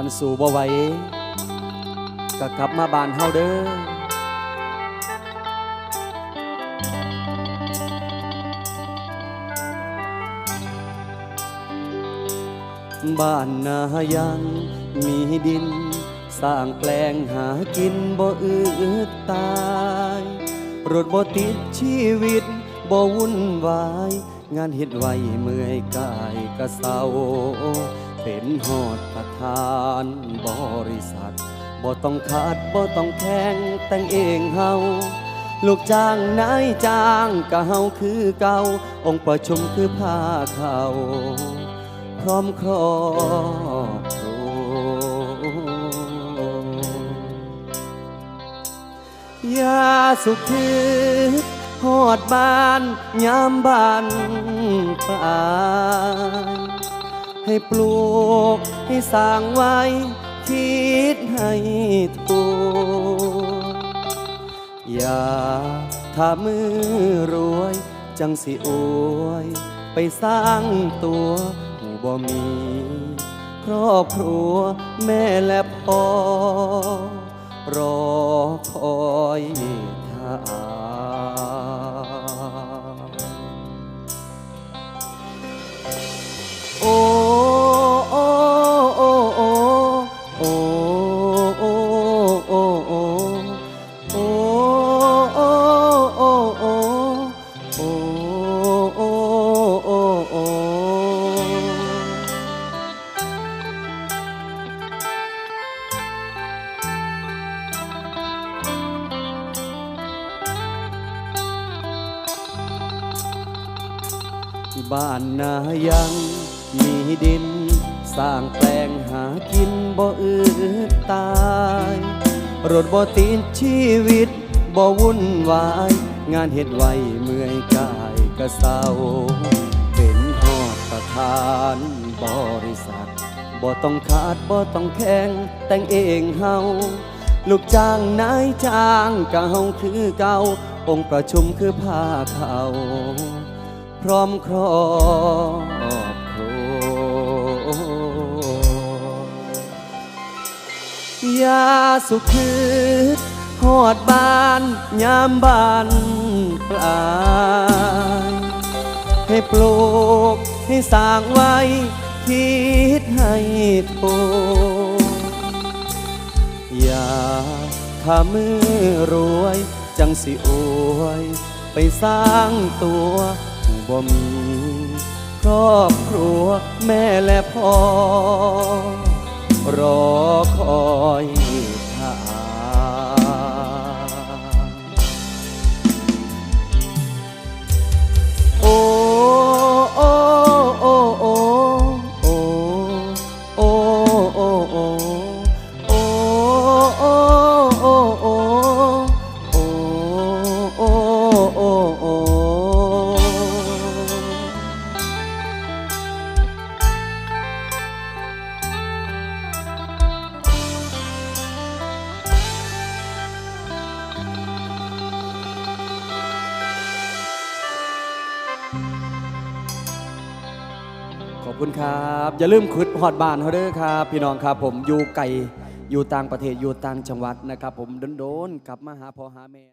คันสู่บ่ไหวก็กลับมาบ้านเฮาเด้อบ้านนายังมีดิน สร้างแปลงหากินบ่อืดตายรถบ่ติดชีวิตบ่วุ่นวาย งานเฮ็ดไว้เมื่อยกายกะเศร้า เป็นหอดประธานบริษัทบ่ต้องขาดบ่ต้องแข่งแต่งเองเฮาลูกจ้างนายจ้างกะเฮาคือเก่าองค์ประชุมคือผ้าเขาพร้อมครอบครัวยาสุขคือหอดบ้านยามบ้านป่า ให้ปลูกให้สร้างไว้ คิดให้ถูกอย่าถ้ามือรวย จังสิอวย ไปสร้างตัวหูบ่มี ครอบครัวแม่และพ่อ รอคอยท่า บ้านนายังมีดิน สร้างแปลงหากินบ่อืดตายรถบ่ตีนชีวิตบ่วุ่นวาย งานเฮ็ดไวเมื่อยกายกระเศร้า เป็นหอดประธานบริษัทบ่ต้องขาดบ่ต้องแข่งแต่งเองเฮาลูกจ้างนายจ้างเก่าคือเก่าองค์ประชุมคือผ้าเขา ร้อมครอบครัวยาสุขคือหอดบ้านยามบ้านกลางให้ปลูกให้สร้างไว้ คิดให้โตอย่าถ้ามือรวย จังสิอวย ไปสร้างตัว บ่มีครอบครัวแม่และพ่อ คุณครับ อย่าลืมขุดหอดบานเขาเด้อครับ พี่น้องครับผมอยู่ไกลอยู่ต่างประเทศอยู่ต่างจังหวัดนะครับ ผมโดนๆกลับมาหาพ่อหาแม่